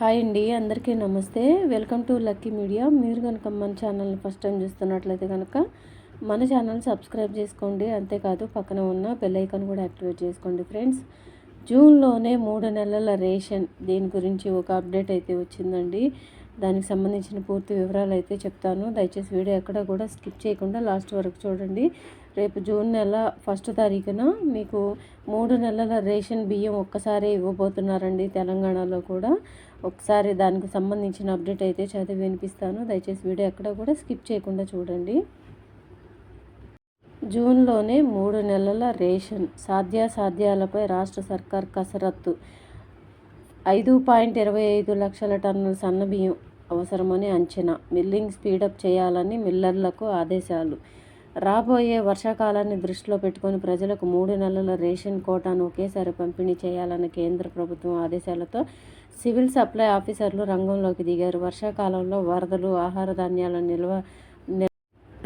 Hi అండి అందరికీ నమస్తే. Welcome to lucky media. మీరు కనుక మన ఛానల్ని ఫస్ట్ టైం చూస్తున్నట్లయితే కనుక మన ఛానల్ సబ్స్క్రైబ్ చేసుకోండి. అంతేకాదు పక్కన ఉన్న బెల్ ఐకాన్ కూడా యాక్టివేట్ చేసుకోండి ఫ్రెండ్స్. జూన్లోనే మూడు నెలల రేషన్ దీని గురించి ఒక అప్డేట్ అయితే వచ్చిందండి. దానికి సంబంధించిన పూర్తి వివరాలు అయితే చెప్తాను. దయచేసి వీడియో ఎక్కడ కూడా స్కిప్ చేయకుండా లాస్ట్ వరకు చూడండి. రేపు జూన్ నెల ఫస్ట్ తారీఖున మీకు మూడు నెలల రేషన్ బియ్యం ఒక్కసారే ఇవ్వబోతున్నారండి తెలంగాణలో కూడా. ఒకసారి దానికి సంబంధించిన అప్డేట్ అయితే చదివి వినిపిస్తాను. దయచేసి వీడియో ఎక్కడ కూడా స్కిప్ చేయకుండా చూడండి. జూన్లోనే మూడు నెలల రేషన్ సాధ్యాసాధ్యాలపై రాష్ట్ర సర్కార్ కసరత్తు. ఐదు పాయింట్ ఇరవై ఐదు లక్షల టన్నుల సన్నబియ్యం అవసరమని అంచనా. మిల్లింగ్ స్పీడప్ చేయాలని మిల్లర్లకు ఆదేశాలు. రాబోయే వర్షాకాలాన్ని దృష్టిలో పెట్టుకొని ప్రజలకు మూడు నెలల రేషన్ కోటాను ఒకేసారి పంపిణీ చేయాలన్న కేంద్ర ప్రభుత్వం ఆదేశాలతో సివిల్ సప్లై ఆఫీసర్లు రంగంలోకి దిగారు. వర్షాకాలంలో వరదలు ఆహార ధాన్యాల నిల్వ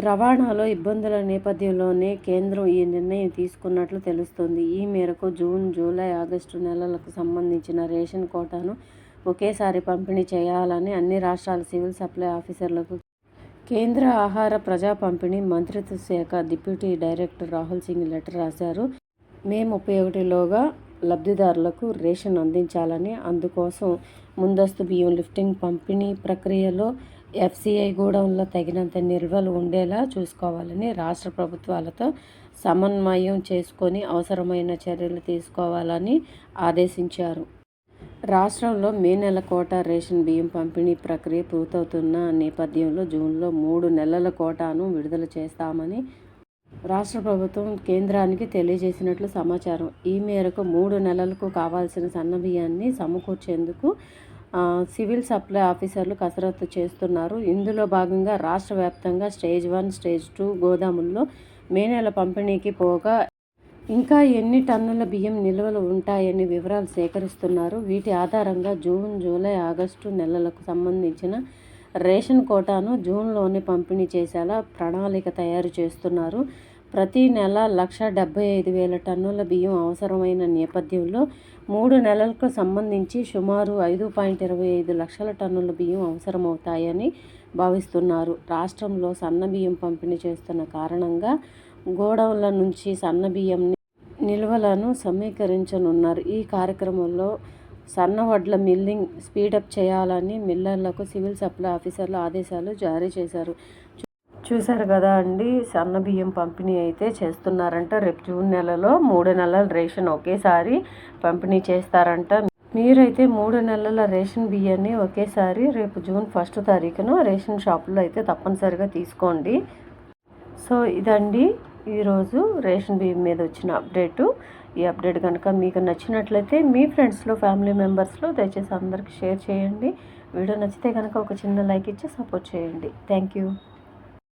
రవాణాలో ఇబ్బందుల నేపథ్యంలోనే కేంద్రం ఈ నిర్ణయం తీసుకున్నట్లు తెలుస్తోంది. ఈ మేరకు జూన్ జూలై ఆగస్టు నెలలకు సంబంధించిన రేషన్ కోటాను ఒకేసారి పంపిణీ చేయాలని అన్ని రాష్ట్రాల సివిల్ సప్లై ఆఫీసర్లకు కేంద్ర ఆహార ప్రజా పంపిణీ మంత్రిత్వ శాఖ deputy director Rahul Singh letter రాశారు. మే ముప్పై ఒకటిలోగా లబ్ధిదారులకు రేషన్ అందించాలని అందుకోసం ముందస్తు బియ్యం లిఫ్టింగ్ పంపిణీ ప్రక్రియలో ఎఫ్సిఐ గోడౌన్లో తగినంత నిల్వలు ఉండేలా చూసుకోవాలని రాష్ట్ర ప్రభుత్వాలతో సమన్వయం చేసుకొని అవసరమైన చర్యలు తీసుకోవాలని ఆదేశించారు. రాష్ట్రంలో మే నెల కోట రేషన్ బియ్యం పంపిణీ ప్రక్రియ పూర్తవుతున్న నేపథ్యంలో జూన్లో మూడు నెలల కోటాను విడుదల చేస్తామని రాష్ట్ర ప్రభుత్వం కేంద్రానికి తెలియజేసినట్లు సమాచారం. ఈ మేరకు మూడు నెలలకు కావాల్సిన సన్నబియ్యాన్ని సమకూర్చేందుకు సివిల్ సప్లై ఆఫీసర్లు కసరత్తు చేస్తున్నారు. ఇందులో భాగంగా రాష్ట్ర వ్యాప్తంగా స్టేజ్ వన్ స్టేజ్ టూ గోదాముల్లో మే నెల పంపిణీకి పోగా ఇంకా ఎన్ని టన్నుల బియ్యం నిల్వలు ఉంటాయని వివరాలు సేకరిస్తున్నారు. వీటి ఆధారంగా జూన్ జూలై ఆగస్టు నెలలకు సంబంధించిన రేషన్ కోటాను జూన్లోనే పంపిణీ చేసేలా ప్రణాళిక తయారు చేస్తున్నారు. ప్రతి నెల లక్ష డెబ్బై ఐదు వేల టన్నుల బియ్యం అవసరమైన నేపథ్యంలో మూడు నెలలకు సంబంధించి సుమారు ఐదు పాయింట్ ఇరవై ఐదు లక్షల టన్నుల బియ్యం అవసరమవుతాయని భావిస్తున్నారు. రాష్ట్రంలో సన్న బియ్యం పంపిణీ చేస్తున్న కారణంగా గోడౌన్ల నుంచి సన్న బియ్యం నిల్వలను సమీకరించనున్నారు. ఈ కార్యక్రమంలో సన్న వడ్ల మిల్లింగ్ స్పీడప్ చేయాలని మిల్లర్లకు సివిల్ సప్లై ఆఫీసర్లు ఆదేశాలు జారీ చేశారు. చూశారు కదా అండి సన్న బియ్యం పంపిణీ అయితే చేస్తున్నారంట. రేపు జూన్ నెలలో మూడు నెలల రేషన్ ఒకేసారి పంపిణీ చేస్తారంట. మీరైతే మూడు నెలల రేషన్ బియ్యాన్ని ఒకేసారి రేపు జూన్ ఫస్ట్ తారీఖున రేషన్ షాపులో అయితే తప్పనిసరిగా తీసుకోండి. సో ఇదండి ఈరోజు రేషన్ బియ్యం మీద వచ్చిన అప్డేటు. ఈ అప్డేట్ కనుక మీకు నచ్చినట్లయితే మీ ఫ్రెండ్స్లో ఫ్యామిలీ మెంబర్స్లో దయచేసి అందరికి షేర్ చేయండి. వీడియో నచ్చితే కనుక ఒక చిన్న లైక్ ఇచ్చి సపోర్ట్ చేయండి. Thank you.